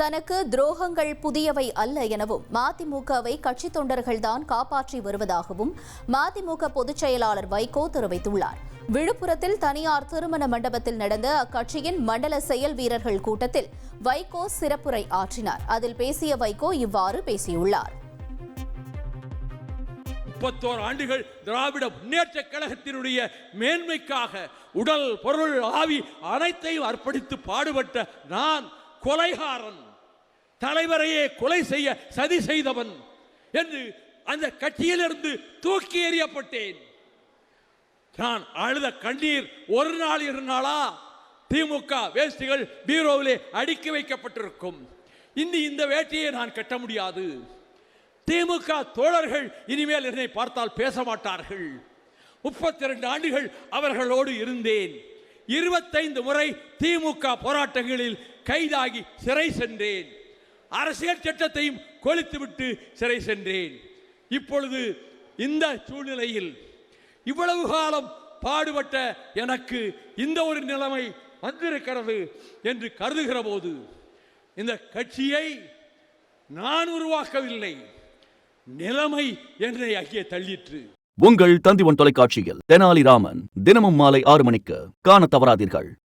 தனக்கு துரோகங்கள் புதியவை அல்ல எனவும் மதிமுகவை கட்சி தொண்டர்கள்தான் காப்பாற்றி வருவதாகவும் மதிமுக பொதுச் செயலாளர் வைகோ தெரிவித்துள்ளார். விழுப்புரத்தில் தனியார் திருமண மண்டபத்தில் நடந்த அக்கட்சியின் மண்டல செயல் வீரர்கள் கூட்டத்தில் வைகோ சிறப்புரை ஆற்றினார். அதில் பேசிய வைகோ இவ்வாறு பேசியுள்ளார். முப்பத்தோரு ஆண்டுகள் திராவிட முன்னேற்ற கழகத்தினுடைய மேன்மைக்காக உடல் பொருள் ஆவி அனைத்தையும் அர்ப்பணித்து பாடுபட்ட நான் கொலைகாரன் தலைவரையே கொலை செய்ய சதி செய்தவன் என்று அந்த கட்சியிலிருந்து தூக்கி எறியப்பட்டேன். நான் அழுத கண்ணீர் ஒரு நாள் இரு நாளா திமுக வேஷ்டிகள் பீரோவிலே அடுக்கி வைக்கப்பட்டிருக்கும். இனி இந்த வேட்டியை நான் கட்ட முடியாது. திமுக தோழர்கள் இனிமேல் என்னை பார்த்தால் பேச மாட்டார்கள். முப்பத்தி ரெண்டு ஆண்டுகள் அவர்களோடு இருந்தேன். இருபத்தைந்து முறை திமுக போராட்டங்களில் கைதாகி சிறை சென்றேன். அரசியல் சட்டத்தையும் கொளுத்துவிட்டு சிறை சென்றேன். இப்பொழுது இந்த சூழ்நிலையில் இவ்வளவு காலம் பாடுபட்ட எனக்கு இந்த ஒரு நிலைமை வந்திருக்கிறது என்று கருதுகிற போது இந்த கட்சியை நான் உருவாக்கவில்லை. நிலைமை என்னை அங்கே தள்ளிற்று. உங்கள் தந்திவன் தொலைக்காட்சியில் தெனாலிராமன் தினமும் மாலை ஆறு மணிக்கு காணத் தவறாதீர்கள்.